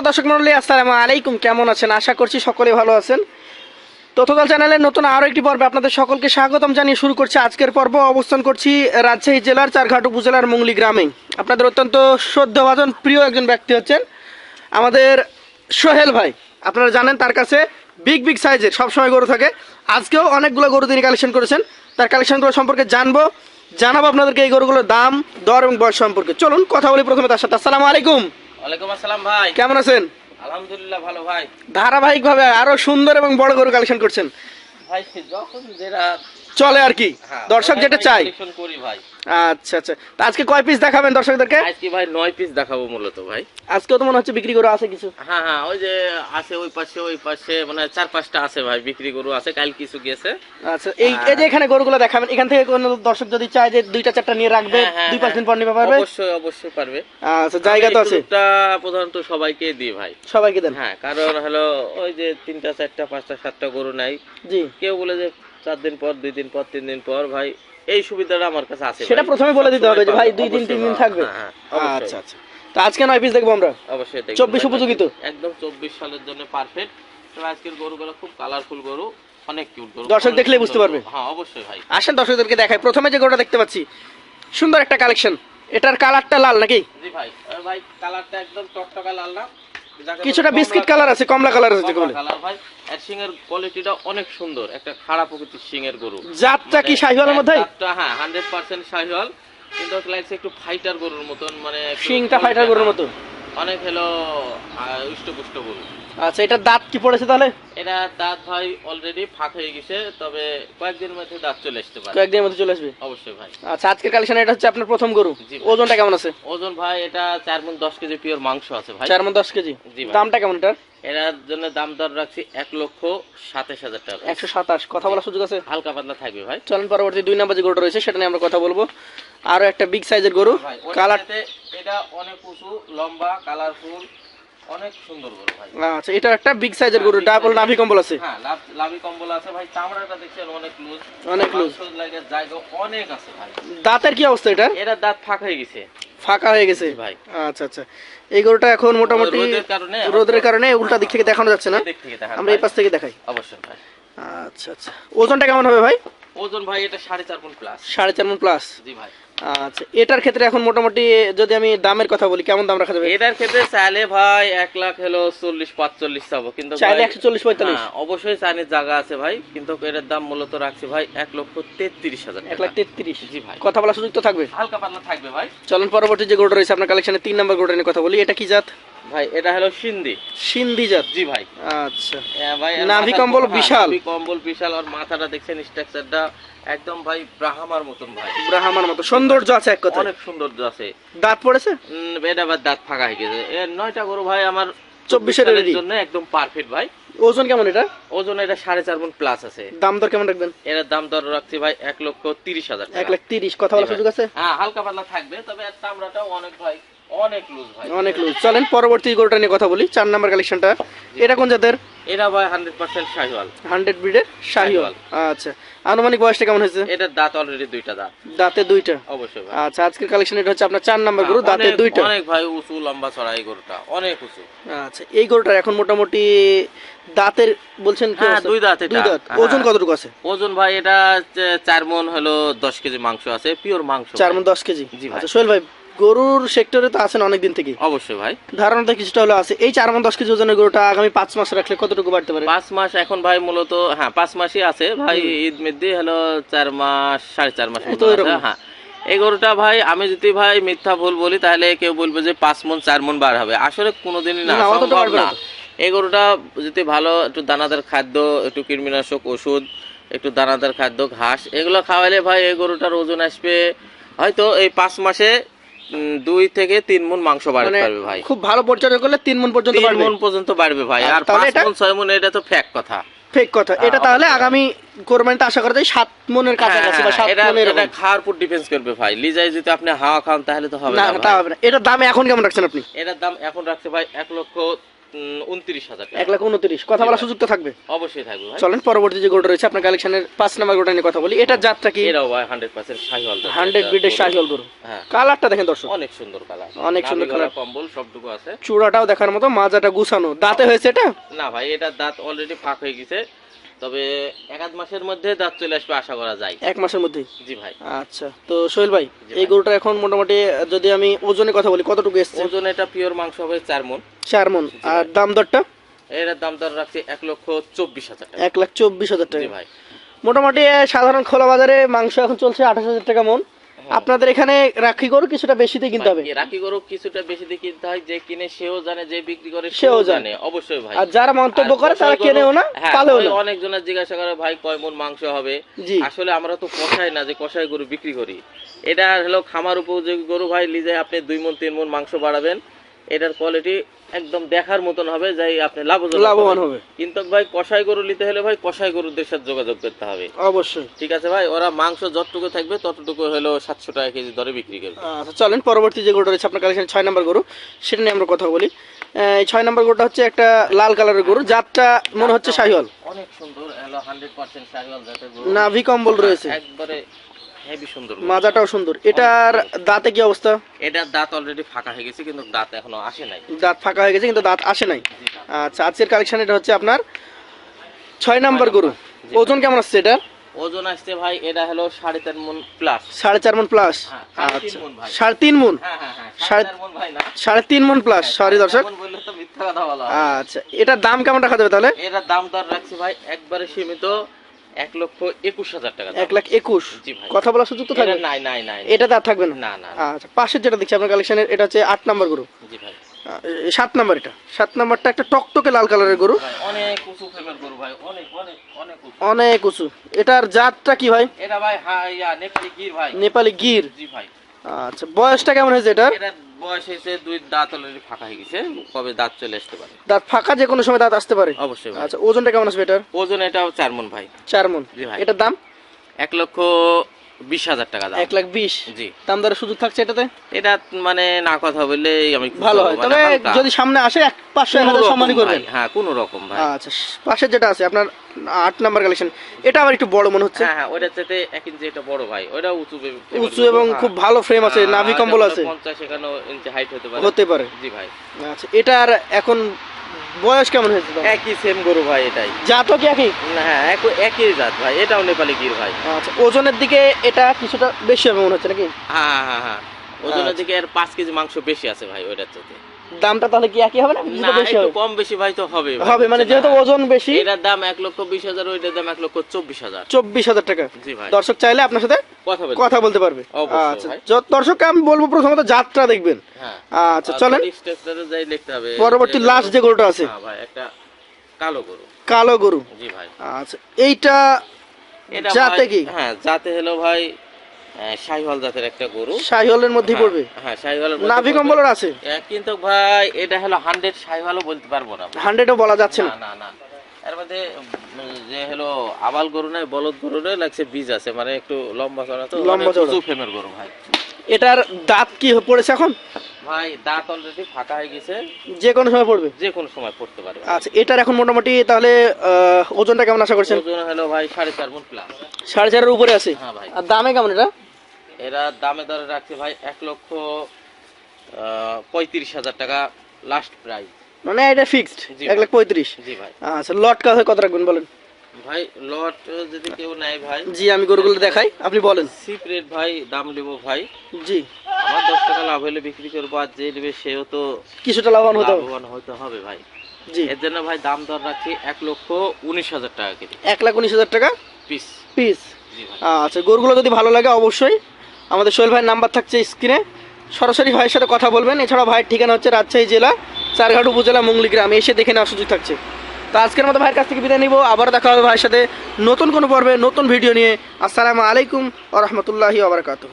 সুপ্রিয় দর্শক মন্ডলী আসসালামু আলাইকুম। কেমন আছেন? আশা করছি সকলে ভালো আছেন। তথ্যদল চ্যানেলের নতুন আরও একটি পর্বে আপনাদের সকলকে স্বাগতম জানিয়ে শুরু করছি আজকের পর্ব। অবস্থান করছি রাজশাহী জেলার চারঘাট উপজেলার মুংলি গ্রামে। আপনাদের অত্যন্ত শ্রদ্ধাভাজন প্রিয় একজন ব্যক্তি হচ্ছেন আমাদের সোহেল ভাই। আপনারা জানেন তার কাছে বিগ বিগ সাইজের সবসময় গরু থাকে। আজকেও অনেকগুলো গরু তিনি কালেকশন করেছেন। তার কালেকশনগুলো সম্পর্কে জানব, জানাব আপনাদেরকে এই গরুগুলোর দাম, দর এবং বয়স সম্পর্কে। চলুন কথা বলি প্রথমে তার সাথে। আসসালামু আলাইকুম। ওয়ালাইকুম আসসালাম ভাই। কেমন আছেন? আলহামদুলিল্লাহ ভালো ভাই। ধারাবাহিকভাবে আরও সুন্দর এবং বড় গরু কালেকশন করছেন। ভাই যখন যেটা চলে আর কি। হ্যাঁ, দর্শক যেটা চাই আচ্ছা আচ্ছা। আজকে কয় পিস দেখাবেন দর্শকদেরকে? আজকে ভাই নয় পিস দেখাবো মূলত ভাই। আজকেও তো মনে হচ্ছে বিক্রি করে আছে কিছু। হ্যাঁ হ্যাঁ ওই যে আছে ওই পাশে ওই পাশে মানে চার পাঁচটা আছে ভাই বিক্রি গরু আছে কাল কিছু গেছে। আচ্ছা এই এই যে এখানে গরুগুলো দেখাবেন এখান থেকে কোনো দর্শক যদি চায় যে দুইটা চারটা নিয়ে রাখবে হ্যাঁ, হ্যাঁ, দুই পাঁচ। দিন পর নিতে পারবে? অবশ্যই অবশ্যই পারবে। আচ্ছা জায়গা তো আছে। টা প্রধানত সবাইকে দিই ভাই। সবাইকে দেন। হ্যাঁ কারণ হলো ওই যে তিনটা চারটা পাঁচটা সাতটা গরু নাই। জি। কেউ বলে যে চার দিন পর দুই দিন পর তিন দিন পর ভাই এই সুবিধাটা আমার কাছে আছে সেটা প্রথমে বলে দিতে হবে যে ভাই দুই দিন তিন দিন থাকবে। হ্যাঁ, হ্যাঁ, আচ্ছা আচ্ছা। তো আজকে নয় পিস দেখব আমরা। অবশ্যই দেখবেন 24 উপযোগী তো? একদম চব্বিশ সালের জন্য পারফেক্ট তবে আজকের গরুগুলো খুব কালারফুল গরু অনেক কিউট গরু। দর্শক সুন্দর বুঝতে পারবে। হ্যাঁ অবশ্যই ভাই। আসেন দর্শকদেরকে দেখাই। প্রথমে যে গরুটা দেখতে পাচ্ছি সুন্দর একটা কালেকশন এটার কালারটা লাল নাকি? জি ভাই। ভাই কালারটা একদম টকটকা লাল না। কিছুটা বিস্কিট কালার আছে কমলা কালার আছে কালার ভাই এর সিং এর কোয়ালিটিটা অনেক সুন্দর একটা খারাপ প্রকৃতির সিং এর গরু। জাতটা কি শাহিওয়ালের মধ্যে জাতটা হ্যাঁ হান্ড্রেড পার্সেন্ট শাহিওয়াল কিন্তু লাগছে একটু ফাইটার গরুর মতন মানে সিংটা ফাইটার গরুর মতো অনেক হলো উষ্টপুষ্ট গরু আচ্ছা এটার দাঁত কি পড়েছে তাহলে? এটা দাঁত ভাই অলরেডি ফাঁক হয়ে গেছে তবে কয়েকদিনের মধ্যে দাঁত চলে আসতে পারে। কয়েকদিনের মধ্যে চলে আসবে? অবশ্যই ভাই। আচ্ছা আজকের কালেকশন এটা হচ্ছে আপনার প্রথম গরু। ওজনটা কেমন আছে? ওজন ভাই এটা চার মন দশ কেজি পিওর মাংস আছে ভাই। চার মন দশ কেজি। দামটা কেমন এটার? এটার জন্য দাম দর রাখছি এক লক্ষ সাতাশ হাজার টাকা। একশো সাতাশ। কথা বলার সুযোগ আছে? হালকা পাতলা থাকবে ভাই। চলেন পরবর্তী দুই নাম্বার যে গরুটা রয়েছে সেটা নিয়ে আমরা কথা বলব। আরও একটা বিগ সাইজের গরু। ভাই কালার সাথে এটা অনেক উঁচু লম্বা কালারফুল অনেক সুন্দর গরু ভাই। আচ্ছা এটা একটা বিগ সাইজের গরু ডাবল নাভি কম্বল আছে। হ্যাঁ লাভ- কম্বল আছে ভাই চামড়াটা দেখছেন অনেক লুজ অনেক loose। লাগে জায়গা অনেক আছে ভাই। দাঁতের কি অবস্থা এটা এটা দাঁত ফাঁক হয়ে গেছে। ফাঁকা হয়ে গেছে? ভাই। আচ্ছা আচ্ছা। এই গরুটা এখন মোটামুটি রোদের কারণে রোদের কারণে উল্টা দিক থেকে দেখানো যাচ্ছে না। আমরা এই পাশ থেকে দেখাই। অবশ্যই ভাই। আচ্ছা আচ্ছা। ওজনটা কেমন হবে ভাই? ওজন ভাই এটা সাড়ে চার গুণ প্লাস সাড়ে চার মন প্লাস জি ভাই। আচ্ছা এটার ক্ষেত্রে এখন মোটামুটি যদি আমি দামের কথা বলি কেমন দাম রাখা যাবে? এটার ক্ষেত্রে চাইলে ভাই এক লাখ হলো চল্লিশ পাঁচচল্লিশ চাবো কিন্তু চাইলে একশো চল্লিশ পঁয়তাল্লিশ। হ্যাঁ, অবশ্যই চাইনিজ জায়গা আছে ভাই কিন্তু এটার দাম মূলত রাখছি ভাই এক লক্ষ তেত্রিশ হাজার এক লাখ তেত্রিশ। জি ভাই। কথা বলার সুযোগ তো থাকবে। হালকা পাতলা থাকবে ভাই। চলুন পরবর্তী যে গোড়া রয়েছে আপনার কালেকশনে তিন নম্বর গোড়া নিয়ে কথা বলি। এটা কি জাত? ভাই এটা হলো সিন্ধি। সিন্ধি জাত? জি ভাই। আচ্ছা। ভাই নাভি কম্বল বিশাল। নাভি কম্বল বিশাল আর মাথাটা দেখছেন স্ট্রাকচারটা একদম ভাই ব্রাহ্মার মতন ভাই। ব্রাহ্মার মতো। সৌন্দর্য আছে এক কথা অনেক সৌন্দর্য আছে। দাঁত পড়েছে? এটা আবার দাঁত ফাঁকা হয়ে গেছে। এর নয়টা গরু ভাই আমার চব্বিশের জন্য একদম পারফেক্ট ভাই। ওজন কেমন এটা? ওজন এটা সাড়ে চার গুণ প্লাস আছে। দাম দর কেমন রাখবেন? এর দাম দর রাখছি ভাই এক লক্ষ তিরিশ হাজার এক লাখ তিরিশ। কথা বলার সুযোগ আছে? হ্যাঁ হালকা পাতলা থাকবে তবে চামড়াটাও অনেক ভাই অনেক লুজ ভাই। অনেক লুজ চলেন পরবর্তী গরুটা নিয়ে কথা বলি। চার নাম্বার কালেকশনটা এটা কোন জাতের? এটা ভাই হান্ড্রেড পার্সেন্ট শাহিওয়াল। হান্ড্রেড ব্রিডের শাহিওয়াল। আচ্ছা। আনুমানিক বয়সটা কেমন হয়েছে? এটার দাঁত অলরেডি দুইটা দাঁত। দাঁতে দুইটা? অবশ্যই ভাই। আচ্ছা আজকের কালেকশন এটা হচ্ছে আপনার চার নাম্বার গরু দাঁতে দুইটা। অনেক ভাই উঁচু লম্বা চড়া এই গরুটা। অনেক উঁচু। আচ্ছা এই গরুটার এখন মোটামুটি দাঁতের বলছেন কি হ্যাঁ, দুই দাঁত এটা। দুই দাঁত। হ্যাঁ। ওজন কতটুকু আছে? ওজন ভাই এটা চার মন হলো দশ কেজি মাংস আছে পিওর মাংস চার মন দশ কেজি। জি আচ্ছা সোহেল ভাই গরুর সেক্টরে তো আছেন অনেকদিন থেকে অবশ্যই ভাই। ধারণাটা কিছুটা হলো আছে। এই চার মন দশ কেজি ওজনের গরুটা আগামী পাঁচ মাস রাখলে কতটুকু বাড়তে পারে? পাঁচ মাস এখন ভাই মূলত হ্যাঁ পাঁচ মাসই আছে ভাই ঈদ মেদি হলো চার মাস সাড়ে চার মাস তো হ্যাঁ। এই গরুটা ভাই আমি যদি ভাই মিথ্যা ভুল বলি তাহলে কেউ বলবে যে পাঁচ মন চার মন বার হবে। আসলে কোনোদিনই না সম্ভব। এই গরুটা যদি ভালো একটু দানাদার খাদ্য একটু কীটনাশক ওষুধ একটু দানাদার খাদ্য ঘাস এগুলো খাওয়ালে ভাই এই গরুটার ওজন আসবে হয়তো এই পাঁচ মাসে দুই থেকে তিন মন মাংস বাড়তে মানে পারবে ভাই। খুব ভালো পরিচর্যা করলে তিন মন পর্যন্ত তিন মন পর্যন্ত বাড়বে ভাই। আর পাঁচ এটা- মন ছয় মন এটা তো ফ্যাক কথা। ফেক কথা। এটা হ্যাঁ, তাহলে অবশ্যই। আগামী কোরবানিতে আশা করা যায় সাত মনের কাছাকাছি বা হ্যাঁ, সাত এটা মনের এটা খাওয়ার উপর ডিফেন্স করবে ভাই। লিজাই যদি আপনি হাওয়া খান তাহলে তো হবে না, তা হবে না। এটার দাম এখন কেমন রাখছেন আপনি? এটার দাম এখন রাখছে ভাই এক লক্ষ উনত্রিশ হাজার এক লাখ উনত্রিশ। কথা বলা সুযোগ তো থাকবে। অবশ্যই থাকবে চলেন পরবর্তী যে গরুটা রয়েছে আপনার কালেকশনের পাঁচ নাম্বার নিয়ে কথা বলি। এটার জাতটা কি? এরাও ভাই হান্ড্রেড পার্সেন্ট শাহিওয়াল হান্ড্রেড বিটের গরু। গরু হ্যাঁ। কালারটা দেখেন দর্শক। অনেক সুন্দর কালার অনেক সুন্দর colour। কম্বল সবটুকু আছে। চূড়াটাও দেখার মতো মাজাটা গুছানো। দাঁতে হয়েছে এটা? না ভাই এটা দাঁত অলরেডি ফাঁক হয়ে গেছে। তবে এক আধ মাসের মধ্যে দাঁত চলে আসবে আশা করা যায়। এক মাসের মধ্যে জি ভাই। আচ্ছা তো সোহেল ভাই এই গরুটা এখন মোটামুটি যদি আমি ওজনে কথা বলি কতটুকু এসছে? ওজন এটা পিওর মাংস হবে চার মন চার মন আর দাম দরটা? এর দাম দর রাখছি এক লক্ষ চব্বিশ হাজার টাকা। এক লাখ চব্বিশ হাজার টাকা। জি ভাই। মোটামুটি সাধারণ খোলা বাজারে মাংস এখন চলছে আঠাশ হাজার টাকা মন আপনাদের এখানে রাখি গরু কিছুটা বেশিতে কিনতে হবে? রাখি গরু কিছুটা বেশি দিয়ে কিনতে হয় যে কিনে সেও জানে যে বিক্রি করে সেও জানে। অবশ্যই ভাই। আর যারা মন্তব্য করে তারা কেনেও না তাহলে পালেও না। অনেকজনের জিজ্ঞাসা করে ভাই কয় মন মাংস হবে? আসলে আমরা তো কষাই না যে কষাই গরু বিক্রি করি। এটা হলো খামার উপযোগী গরু ভাই লিজে আপনি দুই মন তিন মন মাংস বাড়াবেন। এটার কোয়ালিটি একদম দেখার মতন হবে যাই আপনি লাভবান হবে। কিন্তু ভাই কষাই গরু নিতে হলে ভাই কষাই গরুদের সাথে যোগাযোগ করতে হবে। অবশ্যই। ঠিক আছে ভাই ওরা মাংস যতটুকু থাকবে ততটুকু হলো সাতশো টাকা কেজি দরে বিক্রি করবে। আচ্ছা চলেন পরবর্তী যে গরুটা রয়েছে আপনার কালেকশন ছয় নম্বর গরু সেটা নিয়ে আমরা কথা বলি। এই ছয় নম্বর গরুটা হচ্ছে একটা লাল কালারের গরু জাতটা মনে হচ্ছে শাহিওয়াল। অনেক সুন্দর হলো হান্ড্রেড পার্সেন্ট শাহিওয়াল জাতের গরু। নাভি কম্বল রয়েছে। একবারে হেভি সুন্দর মাজাটাও সুন্দর। এটার দাঁতে কি অবস্থা? এটার দাঁত অলরেডি ফাঁকা হয়ে গেছে কিন্তু দাঁত এখনও আসে নাই। দাঁত ফাঁকা হয়ে গেছে কিন্তু দাঁত আসে নাই। আচ্ছা আজকের কালেকশন এটা হচ্ছে আপনার ছয় নম্বর গরু। ওজন কেমন আসছে এটা ওজন আসছে ভাই এটা হলো সাড়ে তিন মন প্লাস সাড়ে চার মন প্লাস হ্যাঁ, সাড়ে তিন আচ্ছা। সাড়ে তিন মন? হ্যাঁ হ্যাঁ সাড়ে- চার তিন মন প্লাস সরি দর্শক। আচ্ছা এটার দাম কেমন রাখা যাবে তাহলে? এটার দাম দর রাখছি ভাই একবারে সীমিত। এক লক্ষ একুশ হাজার টাকা এক লাখ একুশ? কথা বলার সুযোগ তো থাকবে নাই নাই নাই এটা দাঁত থাকবে না? না না আচ্ছা পাশের যেটা দেখছি আপনার কালেকশনের এটা হচ্ছে আট নম্বর গরু। জি ভাই। সাত নম্বর এটা। সাত নম্বরটা একটা টকটকে লাল কালারের গরু। অনেক উঁচু ফেমের গরু ভাই অনেক অনেক অনেক উঁচু। অনেক উঁচু। এটার জাতটা কি ভাই? এটা ভাই হ্যাঁ নেপালি গির ভাই। নেপালি গির। জি ভাই। আচ্ছা বয়সটা কেমন হয়েছে এটার বয়স হয়েছে দুই দাঁত অলরেডি ফাঁকা হয়ে গেছে কবে দাঁত চলে আসতে পারে? দাঁত ফাঁকা যে কোনো সময় দাঁত আসতে পারে? অবশ্যই আচ্ছা ওজনটা কেমন আসবে এটার? ওজন এটা চার মন ভাই। চার মন জি ভাই। এটার দাম? এক লক্ষ বিশ হাজার টাকা দাম। এক লাখ বিশ? জি। দাম দরের সুযোগ থাকছে এটাতে? এটা মানে না কথা বললেই আমি ভালো হয়। মানে তবে যদি সামনে আসে এক পাঁচশো এক হাজার সম্মানই করবেন। হ্যাঁ কোনো রকম ভাই। আচ্ছা পাশের যেটা আছে আপনার আট নাম্বার কালেকশন এটা আবার একটু বড় মনে হচ্ছে? হ্যাঁ হ্যাঁ ওইটার চাইতে এক ইঞ্চি এটা বড় ভাই ওইটা উঁচু উঁচু এবং হ্যাঁ। খুব ভালো ফ্রেম আছে হ্যাঁ, নাভি কম্বল আছে। পঞ্চাশ একান্ন ইঞ্চি হাইট হতে পারে। হতে পারে। জি ভাই। আচ্ছা এটার এখন বয়স কেমন হয়েছে? একই সেম গরু ভাই এটাই। জাতও কি একই? না, হ্যাঁ এক- একই জাত ভাই এটাও নেপালি গির ভাই। আচ্ছা ওজনের দিকে এটা কিছুটা বেশি হবে মনে হচ্ছে নাকি? হ্যাঁ হ্যাঁ হ্যাঁ ওজনের আচ্ছা। দিকে এর পাঁচ কেজি মাংস বেশি আছে ভাই ওইটার চাইতে। দামটা তাহলে কি একই হবে না না কিছুটা বেশি একটু হবে? কম বেশি ভাই তো হবে ভাই, হবে মানে বুঝছেন যেহেতু? ওজন বেশি। এটার দাম এক লক্ষ বিশ হাজার ওইটার দাম এক লক্ষ চব্বিশ হাজার। চব্বিশ হাজার টাকা। জি ভাই। দর্শক চাইলে আপনার সাথে কথা বলতে পারবে। আচ্ছা আমি বলব প্রথমত যাত্রা দেখবেন। হ্যাঁ আচ্ছা চলেন। পরবর্তী লাস্ট যে গরুটা আছে। হ্যাঁ কালো গরু। কালো গরু। জি ভাই। আচ্ছা এইটা জাতে কি? হ্যাঁ জাতে হলো ভাই শাহিওয়াল জাতের একটা গরু। শাহিওয়ালের মধ্যেই হ্যাঁ, পড়বে? হ্যাঁ শাহিওয়ালের নাভি। কম্বলের আছে? কিন্তু ভাই এটা হলো হান্ড্রেড শাহিওয়ালও বলতে পারব না হান্ড্রেডও বলা যাচ্ছে না না না। এর মধ্যে যে হলো আবাল গরু নাই বলদ গরু নাই লাগছে বীজ আছে মানে একটু লম্বা চড়া তো লম্বা লম্বা চড়া ফেমের গরু ভাই। এটার দাঁত কি পড়েছে এখন? ভাই দাঁত অলরেডি ফাঁকা হয়ে গেছে। যে কোনো সময় পড়বে? যে কোনো সময় পড়তে পারে আচ্ছা এটার এখন মোটামুটি তাহলে আহ, ওজনটা কেমন আশা করছেন? ওজন হলো ভাই সাড়ে চার মন প্লাস সাড়ে চারের উপরে আছে? হ্যাঁ ভাই। আর দামে কেমন এটা? এরা দামে দরে রাখছে ভাই এক লক্ষ আহ, পঁয়ত্রিশ হাজার টাকা লাস্ট প্রাইস মানে এটা ফিক্সড এক লাখ পঁয়ত্রিশ। জি ভাই। আচ্ছা লট কাছে কত রাখবেন বলেন? ভাই লট যদি কেউ নেয় ভাই জি আমি গরুগুলো দেখাই আপনি বলেন। সিপ রেট ভাই দাম নেব ভাই। জি। আমার দশ টাকা লাভ হলে বিক্রি করব আর যে নেবে সেও তো কিছুটা লাভবান হতে হবে। লাভবান হতে হবে ভাই। জি। এর জন্য ভাই দাম দর রাখছি এক লক্ষ উনিশ হাজার টাকা কেজি। এক লাখ উনিশ হাজার টাকা? পিস পিস আচ্ছা গরুগুলো যদি ভালো লাগে অবশ্যই আমাদের সোহেল ভাইয়ের নাম্বার থাকছে স্ক্রিনে। সরাসরি ভাইয়ের সাথে কথা বলবেন। এছাড়া ভাইয়ের ঠিকানা হচ্ছে রাজশাহী জেলা চারঘাট উপজেলা মঙ্গলি গ্রাম এসে দেখে নেওয়ার সুযোগ থাকছে। তো আজকের মতো ভাইয়ের কাছ থেকে বিদায় নিব। আবার দেখা হবে ভাইয়ের সাথে নতুন কোনো পর্বে, নতুন ভিডিও নিয়ে। আসসালামু আলাইকুম আ রহমতুল্লাহি আবরকাতুহ